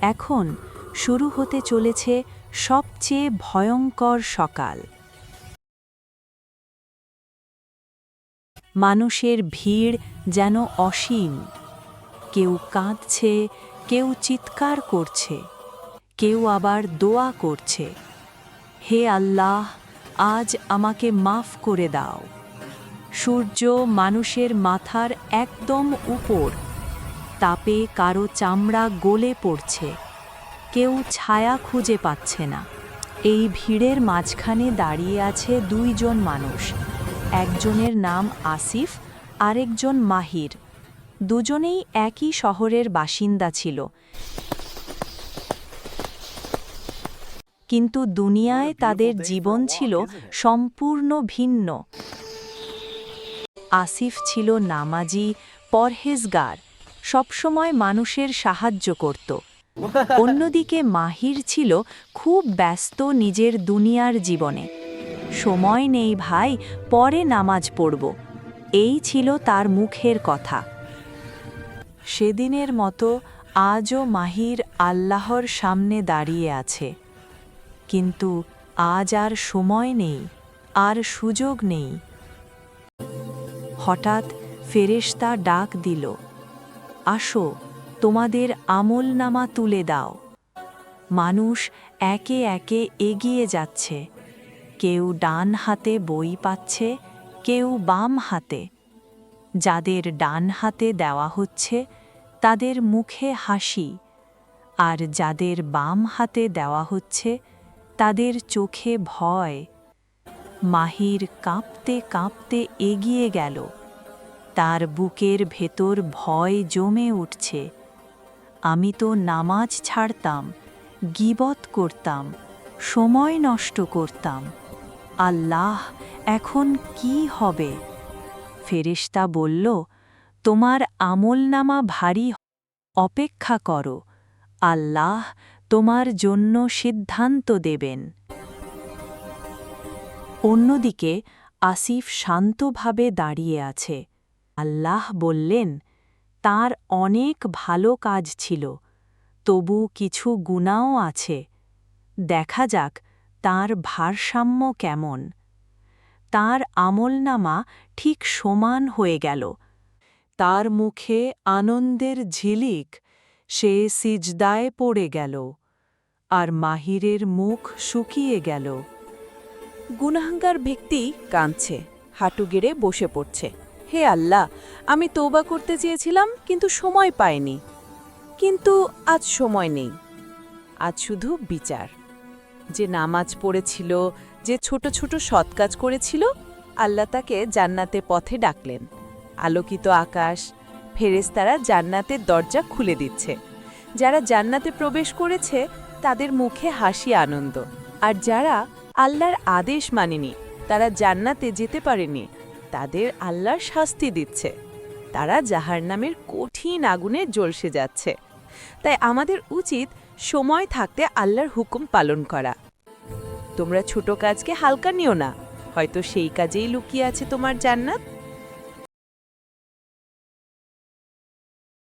এখন শুরু হতে চলেছে সবচেয়ে ভয়ঙ্কর সকাল। মানুষের ভিড় যেন অসীম। কেউ কাঁদছে, কেউ চিৎকার করছে, কেউ আবার দোয়া করছে। হে আল্লাহ, আজ আমাকে মাফ করে দাও। সূর্য মানুষের মাথার একদম উপর তাপে কারও চামড়া গলে পড়ছে। কেউ ছায়া খুঁজে পাচ্ছে না। এই ভিড়ের মাঝখানে দাঁড়িয়ে আছে দুইজন মানুষ। একজনের নাম আসিফ, আরেকজন মাহির। দুজনেই একই শহরের বাসিন্দা ছিল। কিন্তু দুনিয়ায় তাদের জীবন ছিল সম্পূর্ণ ভিন্ন। আসিফ ছিল নামাজি, পরহেজগার। সবসময় মানুষের সাহায্য করত। অন্যদিকে মাহির ছিল খুব ব্যস্ত নিজের দুনিয়ার জীবনে। সময় নেই ভাই, পরে নামাজ পড়ব। এই ছিল তার মুখের কথা। সেদিনের মতো আজও মাহির আল্লাহর সামনে দাঁড়িয়ে আছে। কিন্তু আজ আর সময় নেই, আর সুযোগ নেই। হঠাৎ ফেরেশতা ডাক দিল। আসো, তোমাদের আমলনামা তুলে দাও। মানুষ একে একে এগিয়ে যাচ্ছে। কেউ ডান হাতে বই পাচ্ছে, কেউ বাম হাতে। যাদের ডান হাতে দেওয়া হচ্ছে, তাদের মুখে হাসি। আর যাদের বাম হাতে দেওয়া হচ্ছে, তাদের চোখে ভয়। মাহির কাঁপতে কাঁপতে এগিয়ে গেল। তার বুকের ভেতর ভয় জমে উঠছে। আমি তো নামাজ ছাড়তাম, গিবত করতাম, সময় নষ্ট করতাম। আল্লাহ, এখন কি হবে? ফেরেশতা বলল, তোমার আমলনামা ভারী অপেক্ষা করো, আল্লাহ তোমার জন্য সিদ্ধান্ত দেবেন। অন্যদিকে আসিফ শান্তভাবে দাঁড়িয়ে আছে। আল্লাহ বললেন, তার অনেক ভালো কাজ ছিল, তবু কিছু গুণাও আছে। দেখা যাক তার ভারসাম্য কেমন। তার আমলনামা ঠিক সমান হয়ে গেল। তার মুখে আনন্দের ঝিলিক, সে সিজদায় পড়ে গেল, আর মাহিরের মুখ শুকিয়ে গেল। গুনাহগার ব্যক্তি কাঁদছে, হাঁটু গেড়ে বসে পড়ছে। হে আল্লাহ, আমি তৌবা করতে চেয়েছিলাম, কিন্তু সময় পাইনি। কিন্তু আজ সময় নেই। আজ শুধু বিচার। যে নামাজ পড়েছিল, যে ছোট ছোট সৎ কাজ করেছিল, আল্লাহ তাকে জান্নাতে পথে ডাকলেন। আলোকিত আকাশ, ফেরেশতারা জান্নাতের দরজা খুলে দিচ্ছে। যারা জান্নাতে প্রবেশ করেছে, তাদের মুখে হাসি, আনন্দ। আর যারা আল্লাহর আদেশ মানেনি, তারা জান্নাতে যেতে পারেনি। তাদের আল্লাহর শাস্তি দিচ্ছে। তারা জাহার নামের কঠিন আগুনে জ্বলসে যাচ্ছে। তাই আমাদের উচিত সময় থাকতে আল্লাহর হুকুম পালন করা। তোমরা ছোট কাজকে হালকা নিও না। হয়তো সেই কাজেই লুকিয়ে আছে তোমার জান্নাত।